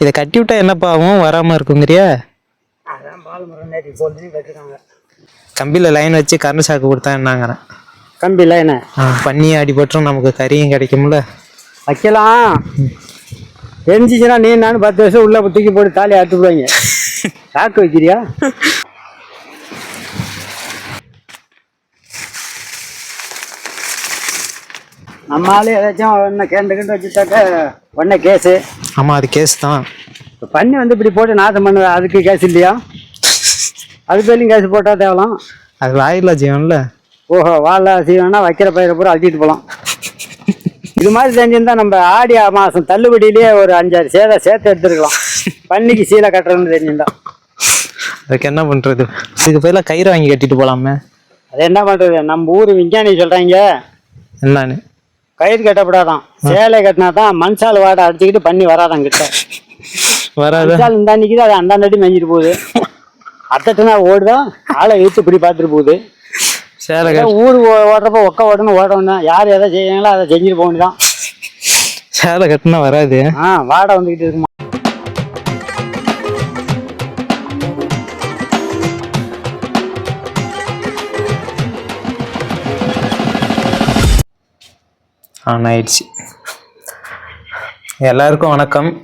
இதை கட்டி விட்டா என்னப்பா ஆகும்? வராமல் இருக்குங்கிறியா? கம்பியில் லைன் வச்சு கரண்ட் சாக்கு கொடுத்தா என்னங்கிறேன் கம்பியில் என்ன? பண்ணி அடிபட்டுரும் நமக்கு கறியும் கிடைக்கும்ல. வைக்கலாம். தெரிஞ்சிச்சுன்னா நீ நானும் பத்து வருஷம் உள்ள தூக்கி போட்டு தாலி அறுத்து விடுவாங்க. சாக்கு வைக்கிறியா? நம்மளால ஏதாச்சும் ஒன்று கேண்டு கிண்டு வச்சுட்டாக்க உடனே கேஸு. ஆமாம் அது கேஸ் தான். இப்போ பண்ணி வந்து இப்படி போட்டு நாசம் பண்ண அதுக்கு கேஸ் இல்லையா? அது பேர்லையும் கேஸ் போட்டால் தேவலாம்? அது வாயில்லா ஜீவன்ல. ஓஹோ வாழை செய்வோம்னா வைக்கிற பயிரை பூரா அழுத்திட்டு போகலாம் இது மாதிரி செஞ்சிருந்தா நம்ம ஆடி மாதம் தள்ளுபடியிலேயே ஒரு அஞ்சாறு சேலை சேர்த்து எடுத்துருக்கலாம். பண்ணிக்கு சீலை கட்டுறதுன்னு தெரிஞ்சிருந்தா. அதுக்கு என்ன பண்ணுறது இதுக்கு பதிலாக கயிறு வாங்கி கட்டிட்டு போகலாமே அது என்ன பண்ணுறது நம்ம ஊர் விஞ்ஞானி சொல்கிறாங்க என்னன்னு? கயிறு கட்டப்படாதான். சேலை கட்டினா தான் மண்சால் வாடை அடிச்சுக்கிட்டு பண்ணி வராதான் கிட்ட. வராது? மண்சால் இந்த அன்னைக்கு அது அந்த அடி மேஞ்சிட்டு போகுது. அத்தட்டுனா ஓடுதான் ஆளை இழுத்து இப்படி பார்த்துட்டு போகுது. சேலை ஊர் ஓடுறப்ப ஒக்க ஓடணும் ஓடணும் யார் எதை செய்யங்களோ அதை செஞ்சுட்டு போக வேண்டியதான் சேலை கட்டினா வராது. ஆ வாடை வந்துக்கிட்டு இருக்குமா? ஆன் ஆயிடுச்சு எல்லாருக்கும் வணக்கம்.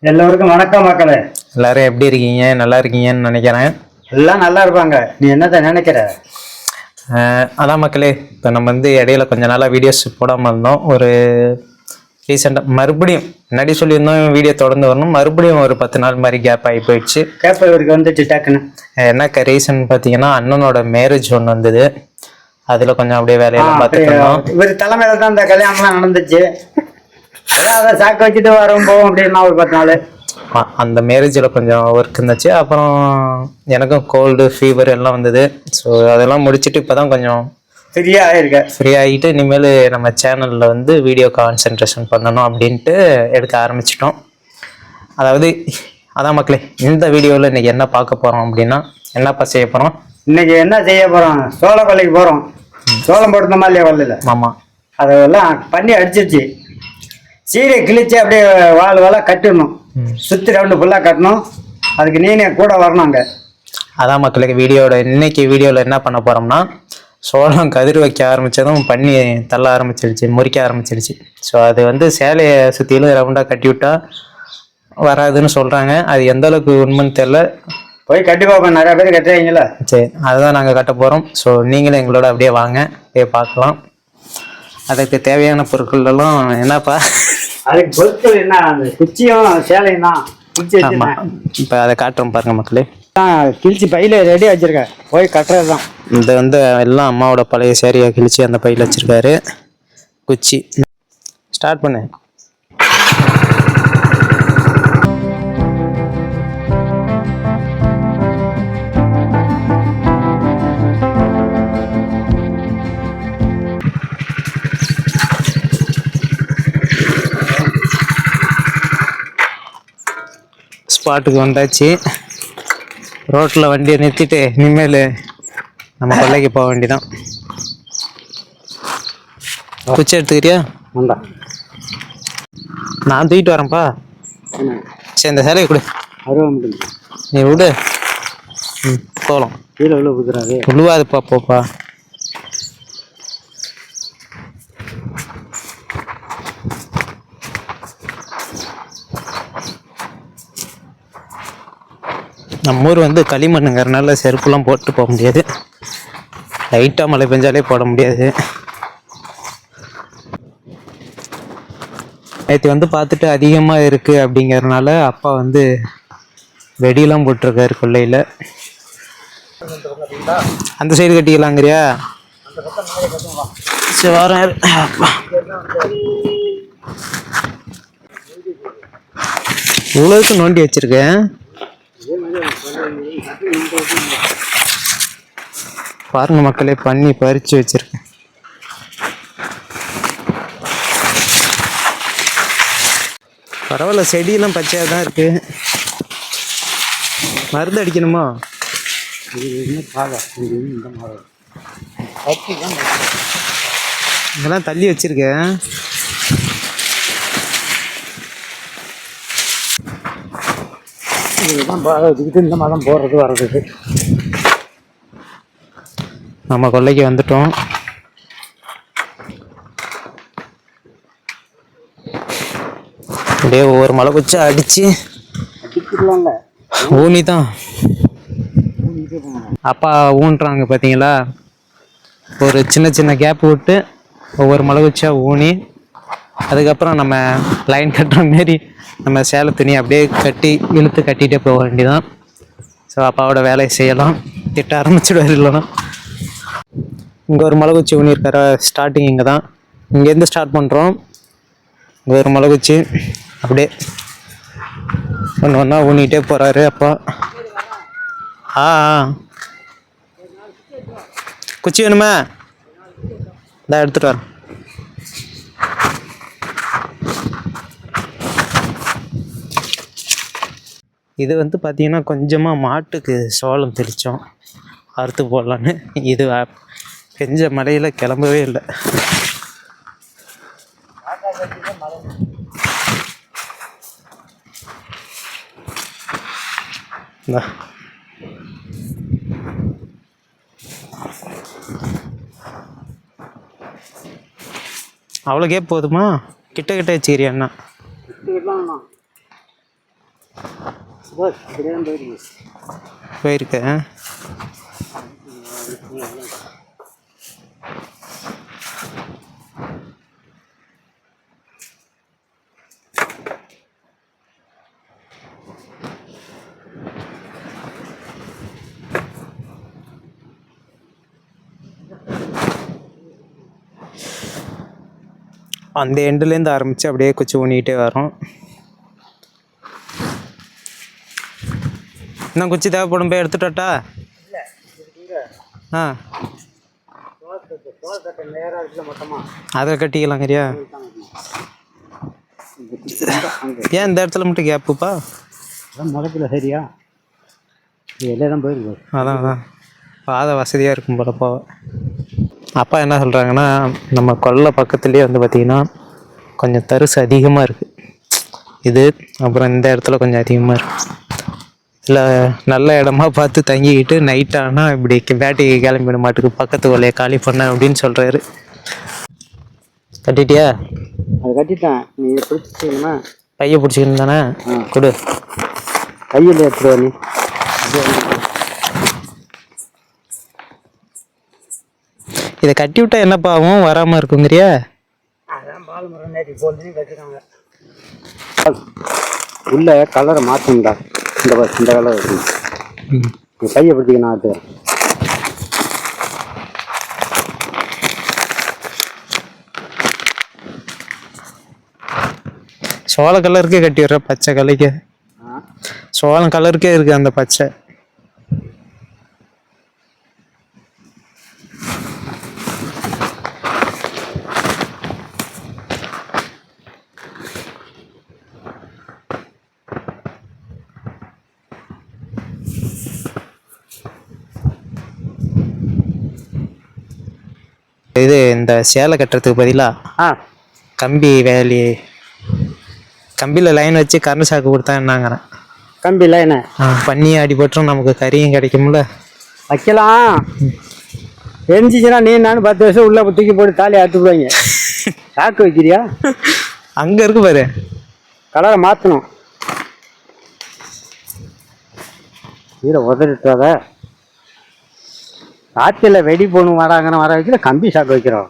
எல்லோருக்கும் வணக்கம் மக்களே. எல்லாரும் எப்படி இருக்கீங்க? நல்லா இருக்கீங்கன்னு நினைக்கிறேன். எல்லாம் நல்லா இருப்பாங்க. நீ என்னத்த நினைக்கிற? அதான் மக்களே இப்போ நம்ம வந்து இடையில கொஞ்ச நாளாக வீடியோஸ் போடாமல் இருந்தோம். ஒரு ரீசெண்டாக மறுபடியும் முன்னாடி சொல்லியிருந்தோம் வீடியோ தொடர்ந்து வரணும். மறுபடியும் ஒரு பத்து நாள் மாதிரி கேப் ஆகி போயிடுச்சு. கேப்ப இவருக்கு வந்துச்சு டக்குன்னு. அஹ் என்ன ரீசன் பார்த்தீங்கன்னா அண்ணனோட மேரேஜ் ஒன்று வந்தது. அதில் கொஞ்சம் அப்படியே வேலையெல்லாம் பார்த்துட்டு இருந்தோம். இவர் தலைமையில தான் இந்த கல்யாணம்லாம் நடந்துச்சு. அதான் அதை சாக்கு வச்சுட்டு வரும் போவோம் அப்படின்னா ஒரு பத்து நாள். அந்த மேரேஜில் கொஞ்சம் ஒர்க் இருந்துச்சு. அப்புறம் எனக்கும் கோல்டு ஃபீவர் எல்லாம் வந்தது. ஸோ அதெல்லாம் முடிச்சுட்டு இப்போ தான் கொஞ்சம் ஃப்ரீயா இருக்க ஃப்ரீ ஆகிட்டு இனிமேல் நம்ம சேனலில் வந்து வீடியோ கான்சென்ட்ரேஷன் பண்ணணும் அப்படின்ட்டு எடுக்க ஆரம்பிச்சிட்டோம். அதாவது அதான் மக்களே இந்த வீடியோவில் இன்றைக்கி என்ன பார்க்க போகிறோம் அப்படின்னா என்னப்பா செய்ய போகிறோம் இன்னைக்கு என்ன செய்ய போறோம்? சோள கொல்லைக்கு போறோம். சோளம் போட்டுனோமா இல்லையா கொல்லையில ஆமாம் அதெல்லாம் பண்ணி அடிச்சிருச்சு. சீரை கிழிச்சு அப்படியே வால் வாழ கட்டிடணும். சுத்தி ரவுண்டு ஃபுல்லாக கட்டணும். அதுக்கு நீனே கூட வரணும் அங்கே. அதான் மக்களுக்கு வீடியோட இன்னைக்கு வீடியோவில் என்ன பண்ண போகிறோம்னா சோளம் கதிர் வைக்க ஆரம்பித்ததும் பண்ணி தள்ள ஆரம்பிச்சிடுச்சு முறிக்க ஆரம்பிச்சிடுச்சு ஸோ அது வந்து சேலையை சுற்றிலும் ரவுண்டாக கட்டி விட்டா வராதுன்னு சொல்கிறாங்க அது எந்த அளவுக்கு உண்மைன்னு தெரில போய் கட்டி பார்ப்போம் நிறைய பேர் கட்டுறீங்களா சரி அதுதான் நாங்கள் கட்ட போகிறோம் ஸோ நீங்களும் எங்களோட அப்படியே வாங்க. அப்படியே பார்க்கலாம். அதுக்கு தேவையான பொருட்கள் எல்லாம் என்னப்பா? அதுக்கு பொருட்கள் என்ன? அந்த குச்சியும் சேலையும் தான். ஆமாம் இப்போ அதை காட்டுறோம் பாருங்க மக்களே. கிழிச்சு பையில ரெடி வச்சிருக்கேன். போய் கட்டுறது தான். இது வந்து எல்லாம் அம்மாவோட பழைய சேரியை கிழிச்சு அந்த பையில் வச்சிருக்காரு. குச்சி. ஸ்டார்ட் பண்ணு. ஸ்பாட்டுக்கு வந்தாச்சு. ரோட்டில் வண்டியை நிறுத்திட்டு இனிமேல் நம்ம கொல்லைக்கு போக வேண்டியதான் குச்சி எடுத்துக்கிறியா? நான் தூக்கிட்டு வரேன்ப்பா. சரி இந்த சேலையை கொடு. நீ விடு. ம் போகலாம் கீழே உள்ள குத்துறாரு உழுவாதுப்பா போப்பா. நம்ம ஊர் வந்து களிமண்ணுங்கிறனால செருப்புலாம் போட்டு போக முடியாது. லைட்டாக மழை பெஞ்சாலே போட முடியாது. நேற்று வந்து பார்த்துட்டு அதிகமாக இருக்குது அப்படிங்கிறனால அப்பா வந்து வெடியெல்லாம் போட்டிருக்காரு கொல்லையில் அந்த சைடு கட்டிக்கலாங்கிறியா? சரி வரேன் இவ்வளோக்கு நோண்டி வச்சுருக்கேன். பாருங்க மக்களே பண்ணி பறிச்சு வச்சிருக்கேன். பரவாயில்ல செடியெல்லாம் பச்சையாக தான் இருக்கு. மருந்து அடிக்கணுமா? இதெல்லாம் தள்ளி வச்சிருக்கேன். இதுதான் இந்த மதம் போடுறது வர்றதுக்கு நம்ம கொல்லைக்கு வந்துட்டோம். அப்படியே ஒவ்வொரு மலை குச்சி அடிச்சு ஊனி தான் அப்பா ஊன்றாங்க பார்த்தீங்களா ஒரு சின்ன சின்ன கேப் விட்டு ஒவ்வொரு மலை குச்சா ஊனி அதுக்கப்புறம் நம்ம லைன் கட்டுற மாரி நம்ம சேலை துணி அப்படியே கட்டி இழுத்து கட்டிகிட்டே போக வேண்டியதான் ஸோ அப்பாவோட வேலையை செய்யலாம். திட்ட ஆரம்பிச்சிடுவார் இல்லைன்னா. இங்கே ஒரு மிளகுச்சி குச்சி ஸ்டார்டிங் இங்கே தான் இங்கேருந்து ஸ்டார்ட் பண்ணுறோம் இங்கே ஒரு மிளகுச்சி. அப்படியே ஒன்று ஒன்றா ஊனிகிட்டே போகிறாரு அப்பா. ஆ ஆ. குச்சி வேணுமா? இதான் எடுத்துகிட்டு வரேன் இது வந்து பார்த்திங்கன்னா கொஞ்சமாக மாட்டுக்கு சோளம் தெளித்தோம் அறுத்து போடலான்னு. இது பெஞ்ச மழையில் கிளம்பவே இல்லை. அவ்வளோக்கே போதுமா? கிட்ட கிட்ட வச்சுக்கிறியா அண்ணா? போயிருக்கு போயிருக்கேன் அந்த எண்டுலேருந்து ஆரம்பித்து அப்படியே குச்சி ஊனிக்கிட்டே வரோம். இன்னும் குச்சி தேவைப்படும் போய் எடுத்துட்டு வரட்டா? ஆ. சோளத்தட்டை நேராக இருக்குல்ல மொத்தமாக அதை கட்டிக்கலாங்கறியா ஏன் இந்த இடத்துல மட்டும் கேப்புப்பா முளைக்கல சரியா? எல்லாம் போயிருக்கு. அதான் அதான். பாதை வசதியாக இருக்கும் போல போக அப்பா என்ன சொல்கிறாங்கன்னா நம்ம கொல்லை பக்கத்துலேயே வந்து பார்த்திங்கன்னா கொஞ்சம் தரிசு அதிகமாக இருக்குது இது அப்புறம் இந்த இடத்துல கொஞ்சம் அதிகமாக இருக்குது இல்லை நல்ல இடமா பார்த்து தங்கிக்கிட்டு நைட் ஆனால் இப்படி வேட்டைக்கு கிளம்பிட மாட்டுக்கு பக்கத்து கொல்லையை காலி பண்ண அப்படின்னு சொல்கிறாரு கட்டிட்டியா? அது கட்டிட்டேன். நீ பிடிச்சிக்கணுமா பைய பிடிச்சிக்கணும் தானே. கொடு. கையில் எடுத்துருவா நீ? இதை கட்டி விட்டா என்னப்பா ஆகும்? வராமல் இருக்குங்கிறியா? அதான் பால் மரம் நேற்று உள்ள கலரை மாற்றணும்டா இந்த பாரு, இந்த கலர். இருக்கு கையை பிடிச்சிக்கணும் அது சோள கலருக்கே கட்டி விடுற பச்சை கலைக்கு சோளம் கலருக்கே இருக்கு அந்த பச்சை இது இந்த சேலை கட்டுறதுக்கு பதிலாக ஆ. கம்பி வேலி கம்பியில் லைன் வச்சு கரண்ட் சாக்கு கொடுத்தா என்னங்கிறேன்? கம்பியில் என்ன பண்ணி அடிபட்டும் நமக்கு கறியும் கிடைக்கும்ல? வைக்கலாம். எரிஞ்சிச்சுன்னா நீ நானும் பத்து வருஷம் உள்ள தூக்கி போட்டு தாலி அறுத்து விடுவாங்க. சாக்கு வைக்கிறியா? அங்கே இருக்கு பாரு. கலரை மாற்றணும் கீழே உதறிட்டாத காய்ச்சல வெடி போகணும் வராங்கிற வர வைக்கல கம்பி சாக்கு வைக்கிறோம்.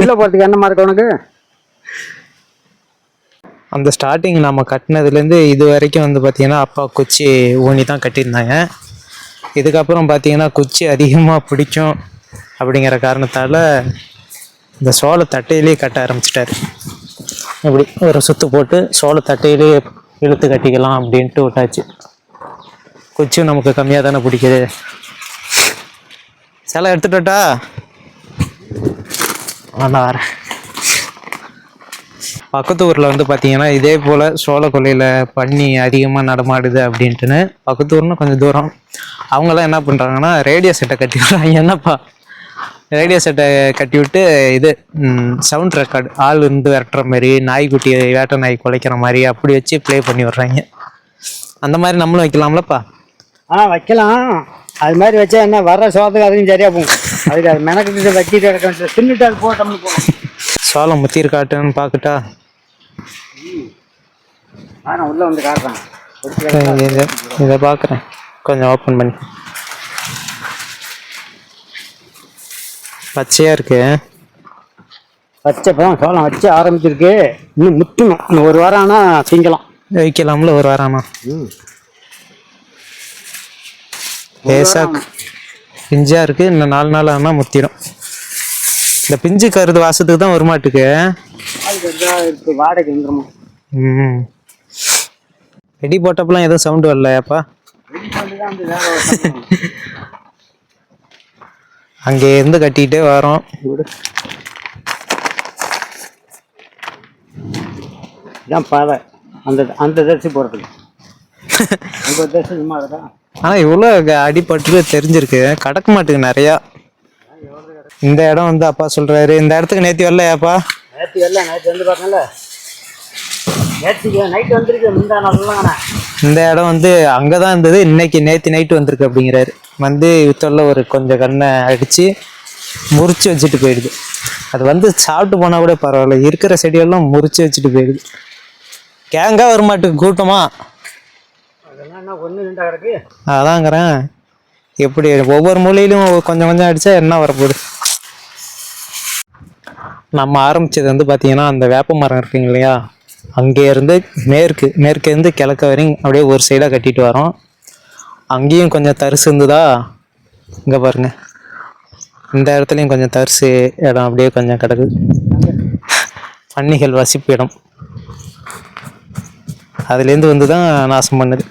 இல்லை போகிறதுக்கு என்னமா இருக்கு உனக்கு? அந்த ஸ்டார்டிங் நம்ம கட்டினதுலேருந்து இது வரைக்கும் வந்து பார்த்தீங்கன்னா அப்பா குச்சி ஊனி தான் கட்டியிருந்தாங்க. இதுக்கப்புறம் பார்த்தீங்கன்னா குச்சி அதிகமாக பிடிக்கும் அப்படிங்கிற காரணத்தால் இந்த சோள தட்டையிலேயே கட்ட ஆரம்பிச்சிட்டாரு. இப்படி ஒரு சுத்து போட்டு சோள தட்டையிலேயே இழுத்து கட்டிக்கலாம் அப்படின்ட்டு விட்டாச்சு. குச்சியும் நமக்கு கம்மியாக தானே பிடிக்குது. சிலை எடுத்துட்டா நான் வரேன் பக்கத்து ஊரில் வந்து பார்த்தீங்கன்னா இதே போல் சோள கொல்லையில் பன்னி அதிகமாக நடமாடுது அப்படின்ட்டுன்னு பக்கத்து ஊர்னா கொஞ்சம் தூரம். அவங்கெல்லாம் என்ன பண்ணுறாங்கன்னா ரேடியோ செட்டை கட்டி விட்றாங்க. என்னப்பா? ரேடியோ செட்டை கட்டி விட்டு இது சவுண்ட் ரெக்கார்டு ஆள் இருந்து விரட்டுற மாதிரி நாய்க்குட்டி வேட்டை நாய் குலைக்கிற மாதிரி அப்படி வச்சு ப்ளே பண்ணி விட்றாங்க. அந்த மாதிரி நம்மளும் வைக்கலாம்லப்பா. ஆ வைக்கலாம். அது மாதிரி வச்சா என்ன வர்ற சோத்துக்கு அதுக்கும் சரியா போகும். அதுக்கு அது மெனக்கிட்டு வச்சுட்டு இருக்க தின்னுட்டு அது போட்டோம்னு போகும் சோளம் முத்திர் காட்டுன்னு பார்க்கட்டா. ஆ நான் உள்ள வந்து காட்டுறேன். இதை இதை பார்க்குறேன். கொஞ்சம் ஓப்பன் பண்ணி. பச்சையாக இருக்கு. பச்சை பழம் சோளம் வச்சு ஆரம்பிச்சிருக்கு. இன்னும் முத்தணும். ஒரு வாரம் ஆனால் திங்கலாம். வைக்கலாம்ல ஒரு வாரம்னா லேசா பிஞ்சா இருக்கு. இன்னும் நாலு நாள் ஆனால் முத்திடும் இந்த பிஞ்சு கருது வாசத்துக்கு தான் வருமாட்டுக்கு. வாடகை ம் வெடி போட்டப்பெல்லாம் எதுவும் சவுண்டு வரலையாப்பா? அங்கே இருந்து கட்டிக்கிட்டே வரோம். இதான் பாதை. அந்த அந்த தரிசி போகிறதுக்கு அந்த தரிசி சும்மா இருக்கா? ஆனால் இவ்வளோ அடிபட்டு தெரிஞ்சிருக்கு. கடக்க மாட்டுக்கு நிறையா. இந்த இடம் வந்து அப்பா சொல்றாரு. இந்த இடத்துக்கு நேத்தி வரலையாப்பா? நேற்று எல்லாம் நேற்று வந்து நாள்லாம் இந்த இடம் வந்து அங்கே தான் இருந்தது. இன்னைக்கு நேத்தி நைட்டு வந்திருக்கு அப்படிங்கிறாரு. வந்து இத்தொல்ல ஒரு கொஞ்சம் கண்ணை அடித்து முறிச்சு வச்சுட்டு போயிடுது. அது வந்து சாப்பிட்டு போனால் கூட பரவாயில்ல. இருக்கிற செடியெல்லாம் முறிச்சு வச்சுட்டு போயிடுது. கேங்காக வருமாட்டுக்கு கூட்டமா அதெல்லாம் என்ன ஒன்று ரெண்டா கிடக்கு அதாங்கிறேன். எப்படி ஒவ்வொரு மூலையிலும் கொஞ்சம் கொஞ்சம் அடித்தா என்ன வரப்போகுது? நம்ம ஆரம்பிச்சது வந்து பார்த்தீங்கன்னா அந்த வேப்ப மரம் இருக்குங்க இல்லையா? அங்கே இருந்து மேற்கு மேற்கேருந்து கிழக்க வரையும் அப்படியே ஒரு சைடாக கட்டிட்டு வரோம். அங்கேயும் கொஞ்சம் தரிசு இருந்ததா? இங்கே பாருங்க. இந்த இடத்துலையும் கொஞ்சம் தரிசு இடம் அப்படியே கொஞ்சம் கிடக்குது பன்னிகள் வசிப்பு இடம் அதுலேருந்து வந்து தான் நாசம் பண்ணுது.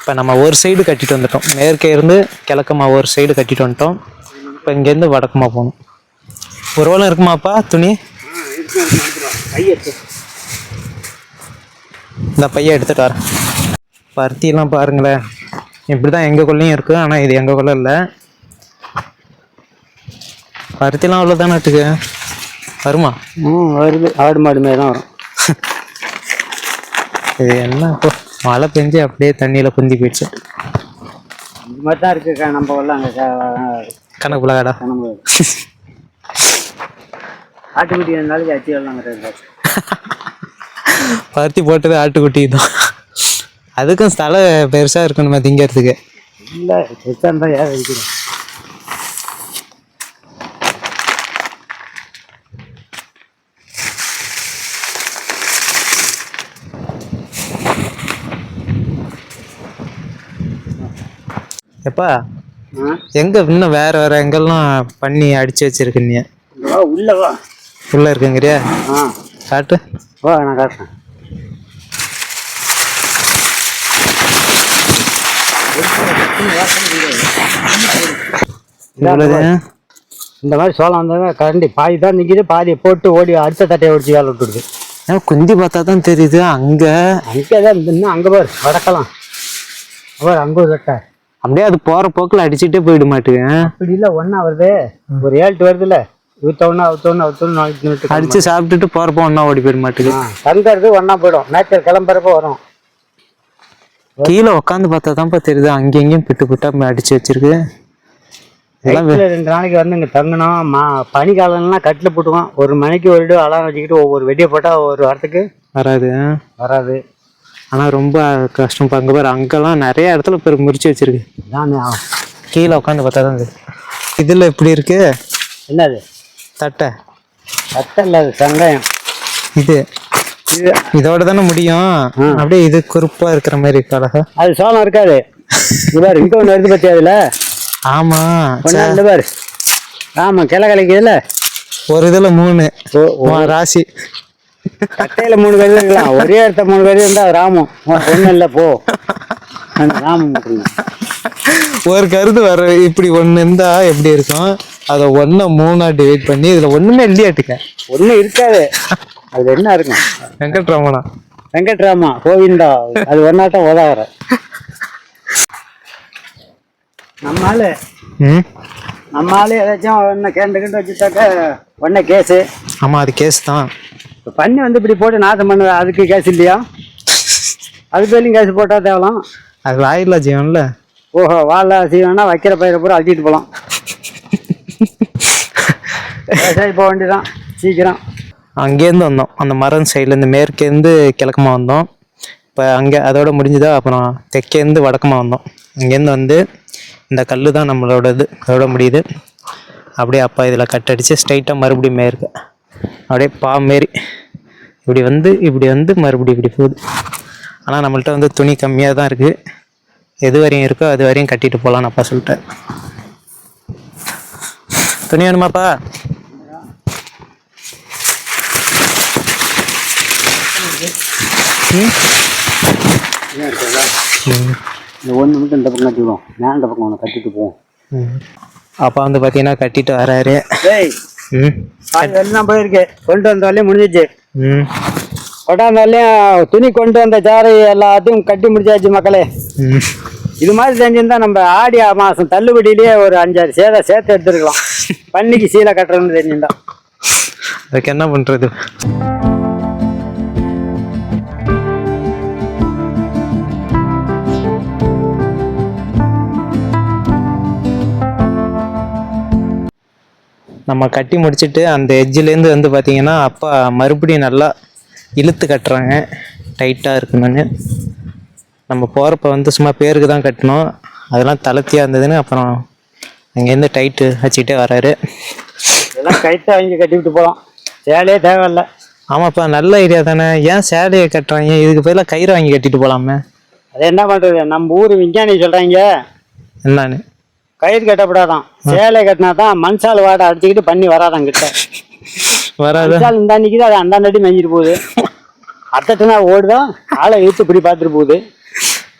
இப்போ நம்ம ஒரு சைடு கட்டிட்டு வந்துட்டோம். மேற்கே இருந்து கிழக்கமா ஒரு சைடு கட்டிட்டு வந்துட்டோம். இப்போ இங்கேருந்து வடக்குமா போகணும். ஒரு வேளை இருக்குமாப்பா துணி? இந்த பையன் எடுத்துட்டு வரேன். பருத்தியெல்லாம் பாருங்களேன். இப்படி தான் எங்கள் கொள்ளையும் இருக்குது ஆனால் இது எங்கள் கொள்ள இல்லை. பருத்திலாம் அவ்வளோதானே இருக்கு வருமா? ம் வருது. ஆடு மாடு மாதிரி தான் வரும். இது என்ன இப்போ மழை பெஞ்சு அப்படியே தண்ணியில் குந்தி போயிடுச்சு. இந்த மாதிரி தான் இருக்கு க- நம்ம எல்லாம் அங்கே கணக்கு பிள்ளைடா நம்ம ஆட்டுக்குட்டி இருந்தாலும் அச்சு கிடையாது பருத்தி போட்டது ஆட்டுக்குட்டி தான். அதுக்கும் ஸ்தலம் பெருசாக இருக்கணுமே திங்கிறதுக்கு. இல்லை பெருசாக இருந்தால் ஏன் வைக்கிறோம் எப்பா? எங்க இன்னும் வேற வேற எங்கெல்லாம் பண்ணி அடிச்சு வச்சிருக்கீங்க? வா உள்ள வா. உள்ள இருக்குங்கிறியா? காட்டு. வா நான் காட்டுறேன். இந்த மாதிரி சோளம் வந்தாங்க கரண்டி பாதி தான் நிற்கிது பாதியை போட்டு ஓடி அடுத்த தட்டையை ஒடிச்சு வேலை விட்டுடுது. ஏன் குந்தி பார்த்தா தான் தெரியுது. அங்க அங்கே தான் இன்னும் அங்கே பார் வடக்கலாம். பார் அங்கே ஒரு தட்டை அப்படியே அது போற போக்குல அடிச்சுட்டே போயிட மாட்டுங்க. அப்படி இல்லை ஒன்றா வருது ஒரு இழுத்தவொன்னு அவுத்தவொன்னு அவுத்தவொன்னு நாளைக்கு அடிச்சு சாப்பிட்டுட்டு போறப்போ ஒன்னா ஓடி போயிட மாட்டுது. ஆ தங்குறது ஒன்றா போயிடும். மேய்ச்சல் கிளம்புறப்ப வரும். கீழே உட்காந்து பார்த்தா தான்ப்பா தெரியுது. அங்கேயும் இங்கேயும் பிட்டு பிட்டா அடிச்சு வச்சிருக்கு. ரெண்டு நாளைக்கு வந்து இங்கே தங்கணும். மா பனிக்காலம்லாம் கட்டில் போட்டுவோம். ஒரு மணிக்கு ஒரு அலாரம் வச்சுக்கிட்டு ஒவ்வொரு வெடியை போட்டால் ஒரு வாரத்துக்கு வராது. வராது. ஆனா ரொம்ப கஷ்டம். அங்க பாரு அங்கெல்லாம் நிறைய இடத்துல பேர் முறிச்சு வச்சிருக்கு. கீழே உட்காந்து பார்த்தா தான் இதுல எப்படி இருக்கு. என்னது? தட்டை. சட்டை இல்லை அது சங்காயம் இது. இது. இதோட தானே முடியும். அப்படியே இது குறுப்பா இருக்கிற மாதிரி இருக்கு அழகா. அது சோளம் இருக்காது. பாரு இங்கே ஒன்று வருது பற்றி அதில் ஆமா. பாரு. ஆமாம் கிளை கலைக்குதுல்ல ஒரு இதுல மூணு ராசி. கட்டையில் மூணு கறி இருக்கலாம் ஒரே இடத்த மூணு கறி இருந்தால் ராமம் ஒன்றும் இல்லை போ. அந்த ராமம். ஒரு கருது வர இப்படி ஒண்ணு இருந்தா எப்படி இருக்கும்? அதை ஒன்ன மூணா டிவைட் பண்ணி இதுல ஒண்ணுமே இல்லையாட்டுக்க? ஒன்றும் இருக்காது. அது என்ன இருக்கும்? வெங்கட்ராமனா? வெங்கட்ராமா கோவிந்தா அது ஒன்னாட்டம் உதவுற. நம்மால ம்? நம்மால ஏதாச்சும் ஒன்று கேண்டு கிண்டு வச்சுட்டாக்க உடனே கேஸு ஆமா அது கேஸ் தான் இப்போ பண்ணி வந்து இப்படி போட்டு நாசம் பண்ணுது? அதுக்கு கேஸ் இல்லையா? அது பேர்லையும் கேஸ் போட்டால் தேவலாம்? அது வாயில்லா ஜீவன்ல. ஓஹோ வாழை சீவனா வைக்கிற பயிரை பூரா அழுத்திட்டு போகலாம் விவசாயி போக வேண்டியதான் சீக்கிரம். அங்கேருந்து வந்தோம். அந்த மரம் சைட்லேருந்து மேற்கேருந்து கிழக்கமாக வந்தோம். இப்போ அங்கே அதோட முடிஞ்சுதா அப்புறம் தெற்கேருந்து வடக்கமாக வந்தோம். அங்கேருந்து வந்து இந்த கல் தான் நம்மளோட இது அதோட முடியுது. அப்படியே அப்பா இதில் கட் அடித்து ஸ்ட்ரைட்டாக மறுபடியும் மேற்கு. அப்படியே பா மாரி. இப்படி வந்து இப்படி வந்து மறுபடியும் இப்படி போகுது. ஆனால் நம்மள்ட்ட வந்து துணி கம்மியாக தான் இருக்குது எது வரையும் இருக்கோ அது வரையும் கட்டிட்டு போகலான்னு அப்பா சொல்லிட்டேன். துணி வேணுமாப்பா? ஒன்று மட்டும் இந்த பக்கம் கட்டிவிடும் நான் இந்த பக்கம் கட்டிட்டு போவோம். அப்பா வந்து பார்த்தீங்கன்னா கட்டிட்டு வராரு. எல்லாம் போயிருக்கு. கொண்டு வந்த வரலையும் முடிஞ்சிச்சு. ம். கொண்டாந்த வரலையும் துணி கொண்டு வந்த சாரை எல்லாத்தையும் கட்டி முடிச்சாச்சு மக்களே. இது மாதிரி செஞ்சிருந்தா நம்ம ஆடி மாதம் தள்ளுபடியிலேயே ஒரு அஞ்சாறு சேதை சேர்த்து எடுத்துருக்கலாம். பன்னிக்கு சீலை கட்டுறோம்னு தெரிஞ்சிருந்தா அதுக்கு என்ன பண்ணுறது நம்ம கட்டி முடிச்சிட்டு அந்த எட்ஜிலேருந்து வந்து பார்த்தீங்கன்னா அப்பா மறுபடியும் நல்லா இழுத்து கட்டுறாங்க. டைட்டாக இருக்கணும்னு. நம்ம போகிறப்ப வந்து சும்மா பேருக்கு தான் கட்டணும். அதெல்லாம் தளர்த்தியாக இருந்ததுன்னு அப்புறம் அங்கேருந்து டைட்டு வச்சுக்கிட்டே வராரு. இதெல்லாம் கைத்தை வாங்கி கட்டி விட்டு போகலாம் சேலையே தேவையில்ல. ஆமாப்பா நல்ல ஐடியா தானே. ஏன் சேலையை கட்டுறாங்க? இதுக்கு பதிலாக கயிறு வாங்கி கட்டிட்டு போகலாமே அது என்ன பண்ணுறது நம்ம ஊர் விஞ்ஞானி சொல்கிறாங்க என்னன்னு? கயிறு கட்டப்படாதான். சேலை கட்டினா தான் மண்சால் வாடை அடிச்சுக்கிட்டு பண்ணி வராதான் கிட்ட வராது? மண்சால் இந்த நிற்கிது அது அந்த அடி மெஞ்சிட்டு போகுது. அத்தட்டுனா ஓடுதான் ஆளை இழுத்து இப்படி பார்த்துட்டு போகுது.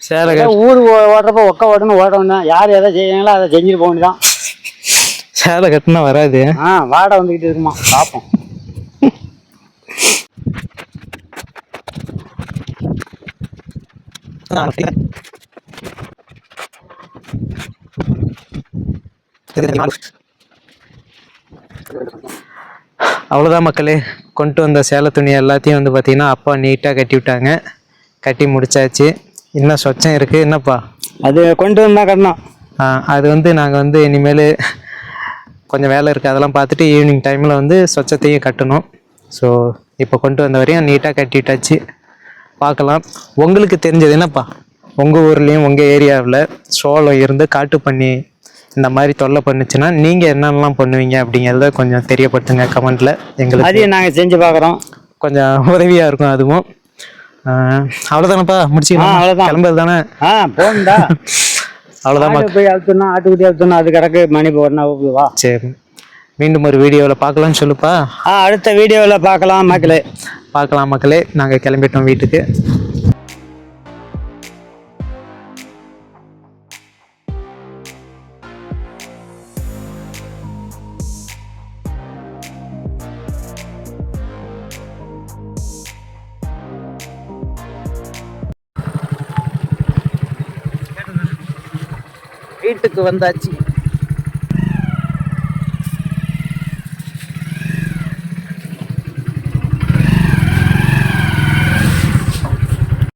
சேலை ஊர் ஓ- ஓடுறப்ப ஒக்க ஓடணும் ஓடணும் யார் எதை செய்யங்களோ அதை செஞ்சுட்டு போக வேண்டியதான் சேலை கட்டினா வராது. ஆ வாடை வந்துக்கிட்டு இருக்குமா? பார்ப்போம். அவ்வளோதான் மக்களே. கொண்டு வந்த சேலை துணி எல்லாத்தையும் வந்து பார்த்தீங்கன்னா அப்பா நீட்டாக கட்டி விட்டாங்க. கட்டி முடிச்சாச்சு. இன்னும் சொச்சம் இருக்குது என்னப்பா? அது கொண்டு வந்தா கட்டணும். ஆ, அது வந்து நாங்கள் வந்து இனிமேல் கொஞ்சம் வேலை இருக்குது அதெல்லாம் பார்த்துட்டு ஈவினிங் டைமில் வந்து சொச்சத்தையும் கட்டணும். ஸோ இப்போ கொண்டு வந்த வரையும் நீட்டாக கட்டிட்டாச்சு பார்க்கலாம். உங்களுக்கு தெரிஞ்சது என்னப்பா? உங்கள் ஊர்லேயும் உங்கள் ஏரியாவில் சோளம் இருந்து காட்டு பண்ணி இந்த மாதிரி தொல்லை பண்ணுச்சுன்னா நீங்கள் என்னென்னலாம் பண்ணுவீங்க அப்படிங்கிறத கொஞ்சம் தெரியப்படுத்துங்க கமெண்ட்டில் எங்களுக்கு அதையும் நாங்கள் செஞ்சு பார்க்குறோம் கொஞ்சம் உதவியாக இருக்கும் அதுவும். அவ்வளோதானப்பா முடிச்சுக்கலாம். அவ்வளவுதான். கிளம்புறது தானே? ஆ போகணுண்டா அவ்வளோதான் போய் அழுத்தணும் ஆட்டுக்குட்டி அழுத்தணும் அது கிடக்கு மணி போடனா வா. சரி. மீண்டும் ஒரு வீடியோவில் பார்க்கலாம்னு சொல்லுப்பா. ஆ அடுத்த வீடியோவில் பார்க்கலாம் மக்களே. பார்க்கலாம் மக்களே. நாங்கள் கிளம்பிட்டோம் வீட்டுக்கு. வீட்டுக்கு வந்தாச்சு.